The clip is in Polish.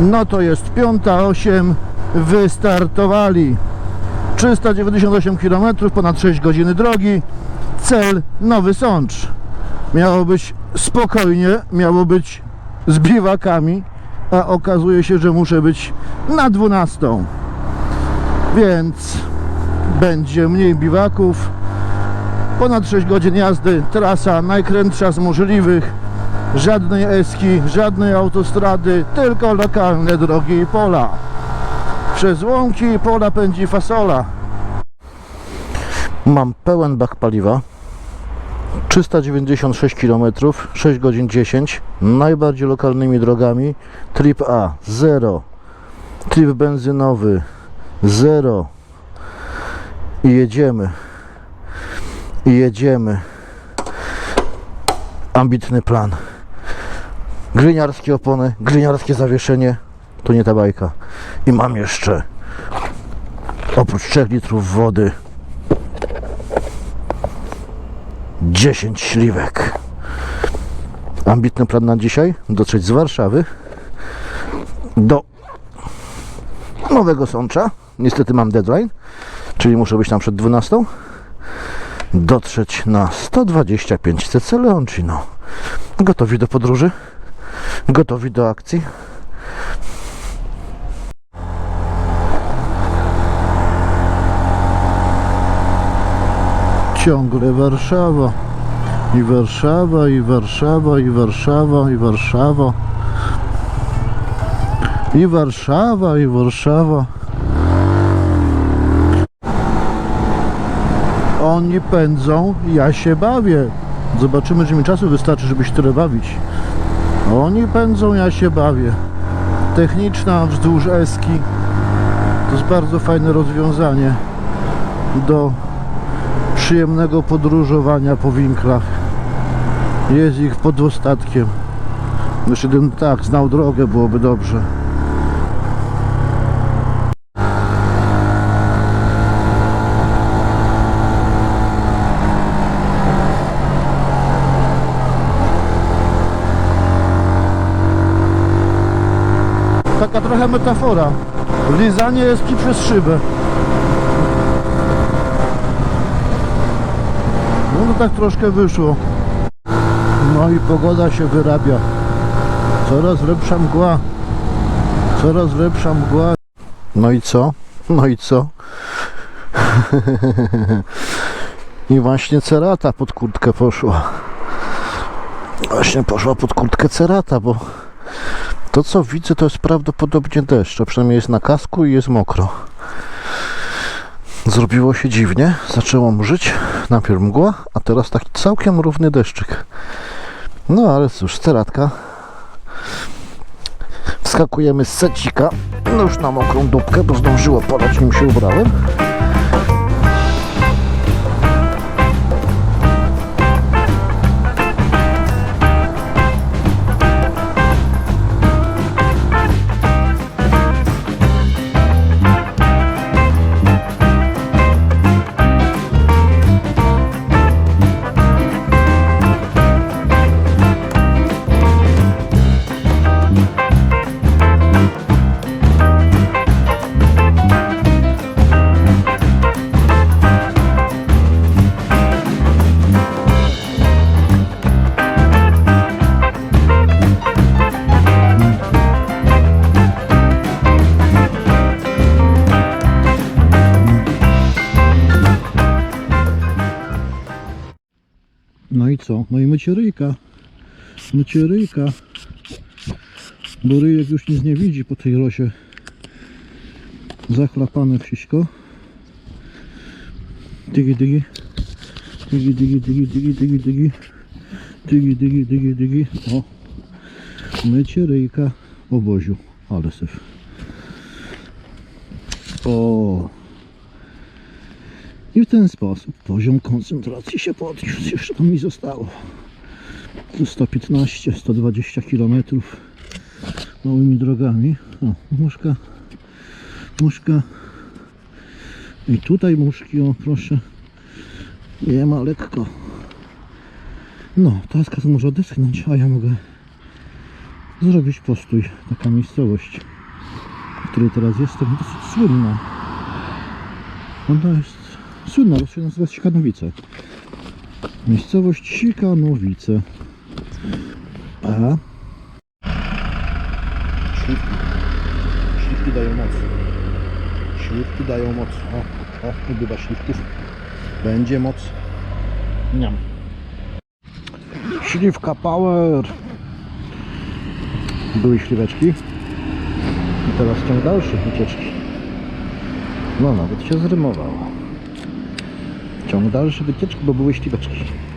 No to jest piąta osiem. Wystartowali. 398 km, ponad 6 godziny drogi. Cel Nowy Sącz. Miało być spokojnie, miało być z biwakami, a okazuje się, że muszę być na 12. Więc będzie mniej biwaków. Ponad 6 godzin jazdy, trasa najkrętsza z możliwych. Żadnej eski, żadnej autostrady, tylko lokalne drogi i pola. Przez łąki i pola pędzi fasola. Mam pełen bak paliwa. 396 km, 6 godzin 10. Najbardziej lokalnymi drogami. Trip A 0. Trip benzynowy 0. I jedziemy. I jedziemy. Ambitny plan. Gliniarskie opony, gliniarskie zawieszenie. To nie ta bajka. I mam jeszcze oprócz 3 litrów wody 10 śliwek. Ambitny plan na dzisiaj. Dotrzeć z Warszawy do Nowego Sącza. Niestety mam deadline, czyli muszę być tam przed 12. Dotrzeć na 125 CC Leoncino. Gotowi do podróży? Gotowi do akcji? Ciągle Warszawa. I Warszawa, i Warszawa, i Warszawa, i Warszawa. I Warszawa, i Warszawa. Oni pędzą, ja się bawię. Zobaczymy, czy mi czasu wystarczy, żeby się tyle bawić. Oni pędzą, ja się bawię. Techniczna wzdłuż eski. To jest bardzo fajne rozwiązanie do przyjemnego podróżowania po winklach. Jest ich pod ostatkiem. Jeszcze gdybym tak znał drogę, byłoby dobrze. Taka trochę metafora. Lizanie jest ci przez szybę. No, no tak troszkę wyszło. No i pogoda się wyrabia. Coraz lepsza mgła. Coraz lepsza mgła. No i co? No i co? I właśnie cerata pod kurtkę poszła. Właśnie poszła pod kurtkę cerata, bo to co widzę to jest prawdopodobnie deszcz, a przynajmniej jest na kasku i jest mokro. Zrobiło się dziwnie, zaczęło mrzyć, najpierw mgła, a teraz taki całkiem równy deszczyk. No ale cóż, ceratka. Wskakujemy z secika, no już na mokrą dupkę, bo zdążyło polać, nim się ubrałem. Co? No i mycie ryjka. Mycie ryjka. Bo ryjek już nic nie widzi po tej rosie. Zachlapane wszystko. Dygi, dygi. Dygi, dygi, dygi, dygi, dygi, dygi. Dygi, dygi, dygi, dygi. O. Mycie oboziu. Ale syf. O. I w ten sposób poziom koncentracji się podniósł. Jeszcze to mi zostało. Tu 115, 120 km małymi drogami. O, muszka, muszka. I tutaj muszki, o proszę. Nie ma lekko. No, teraz kask może odetchnąć, a ja mogę zrobić postój. Taka miejscowość, w której teraz jestem, dosyć słynna. Ona jest słynna, bo się nazywa Sikanowice. Miejscowość Sikanowice. A? Śliwki. Śliwki dają moc. Śliwki dają moc. O, o, ubywa śliwków. Będzie moc. Niam. Śliwka power. Były śliweczki. I teraz ciąg dalszy wycieczki. No nawet się zrymowało. Ciąg dalszy wycieczki, bo były śliweczki.